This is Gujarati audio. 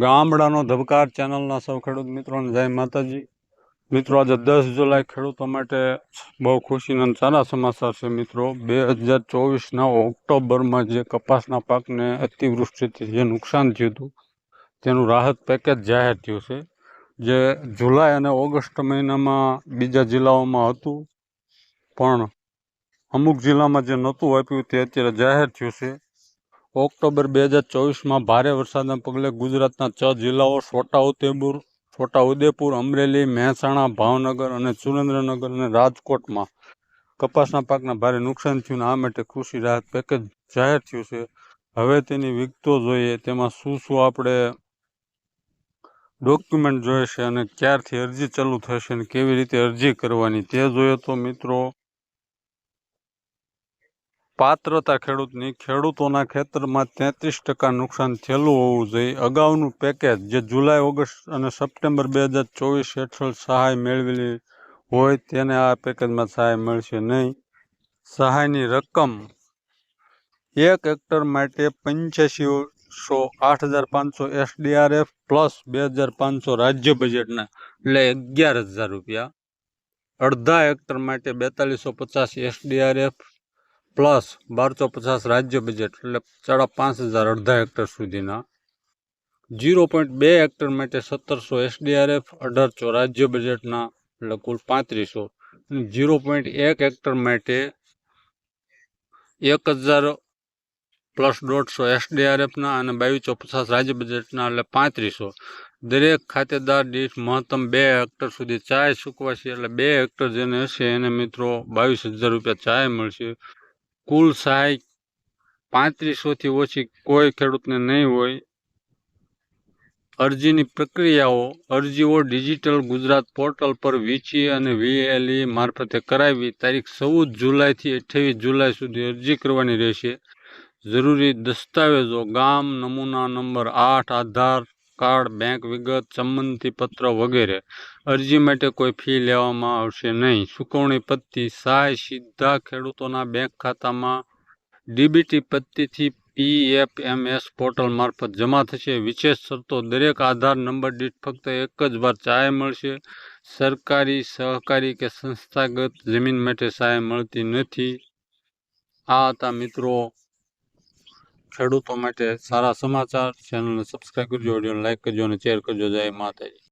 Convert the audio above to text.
ગામડાનો ધબકાર ચેનલના સૌ ખેડૂત મિત્રોને જય માતાજી. મિત્રો, આજે દસ જુલાઈ ખેડૂતો માટે બહુ ખુશીના સારા સમાચાર છે મિત્રો. બે હજાર ચોવીસના ઓક્ટોબરમાં જે કપાસના પાકને અતિવૃષ્ટિથી જે નુકસાન થયું હતું, તેનું રાહત પેકેજ જાહેર થયું છે. જે જુલાઈ અને ઓગસ્ટ મહિનામાં બીજા જિલ્લાઓમાં હતું, પણ અમુક જિલ્લામાં જે નહોતું આપ્યું તે અત્યારે જાહેર થયું છે. ઓક્ટોબર બે હજાર ચોવીસમાં ભારે વરસાદના પગલે ગુજરાતના છ જિલ્લાઓ છોટાઉદેપુર છોટાઉદેપુર, અમરેલી, મહેસાણા, ભાવનગર અને સુરેન્દ્રનગર અને રાજકોટમાં કપાસના પાકના ભારે નુકસાન થયું આ માટે કૃષિ રાહત પેકેજ જાહેર થયું છે. હવે તેની વિગતો જોઈએ, તેમાં શું શું આપણે ડોક્યુમેન્ટ જોઈએ છે અને ક્યારથી અરજી ચાલુ થશે અને કેવી રીતે અરજી કરવાની તે જોઈએ તો મિત્રો પાત્રતા ખેડૂતની, ખેડૂતોના ખેતરમાં તેત્રીસ ટકા નુકસાન થયેલું હોવું જોઈએ. અગાઉનું પેકેજ જે જુલાઈ, ઓગસ્ટ અને સપ્ટેમ્બર બે હજાર ચોવીસ હેઠળ સહાય મેળવેલી હોય તેને આ પેકેજમાં સહાય મળશે નહીં. સહાયની રકમ એક હેક્ટર માટે પંચ્યાસીસો આઠ હજાર પાંચસો એસડીઆરએફ પ્લસ બે હજાર પાંચસો રાજ્ય બજેટના, એટલે અગિયાર હજાર રૂપિયા. અડધા હેક્ટર માટે બેતાલીસો પચાસ એસડીઆરએફ પ્લસ બારસો પચાસ રાજ્ય બજેટ એટલે સાડા પાંચ હજાર અડધા હેક્ટર સુધીના. જીરો પોઈન્ટ બે હેક્ટર માટે સત્તરસો એસડીઆરએફ અઢારસો રાજ્ય બજેટના એટલે કુલ પાંત્રીસો. જીરો પોઈન્ટ એક હેક્ટર માટે એક હજાર પ્લસ દોઢસો એસડીઆરએફના અને બાવીસો પચાસ રાજ્ય બજેટના એટલે પાંત્રીસો. દરેક ખાતેદાર દીઠ મહત્તમ બે હેક્ટર સુધી ચાય સૂકવાશે, એટલે બે હેક્ટર જેને હશે એને મિત્રો બાવીસ હજાર રૂપિયા ચાય મળશે. કુલ સહાય પાંત્રીસોથી ઓછી કોઈ ખેડૂતને નહીં હોય. અરજીની પ્રક્રિયાઓ અરજીઓ ડિજિટલ ગુજરાત પોર્ટલ પર વીચી અને વીએલઈ મારફતે કરાવી તારીખ ચૌદ જુલાઈથી અઠ્યાવીસ જુલાઈ સુધી અરજી કરવાની રહેશે. જરૂરી દસ્તાવેજો ગામ, નમૂના નંબર, આઠ, આધાર કાર્ડ, બેંક વિગત સંમતિપત્ર વગેરે. અરજી માટે કોઈ ફી લેવામાં આવશે નહીં. ચૂકવણી પદ્ધતિ સહાય સીધા ખેડૂતોના બેંક ખાતામાં ડીબીટી પદ્ધતિથી પીએફએમએસ પોર્ટલ મારફત જમા થશે. વિશેષ શરતો, દરેક આધાર નંબર દીઠ ફક્ત એક જ વાર સહાય મળશે. સરકારી, સહકારી કે સંસ્થાગત જમીન માટે સહાય મળતી નથી. આ હતા મિત્રો ખેડૂતો માટે સારા સમાચાર. ચેનલને સબસ્ક્રાઈબ કરજો, વિડીયોને લાઈક કરજો અને શેર કરજો. જય માતાજી.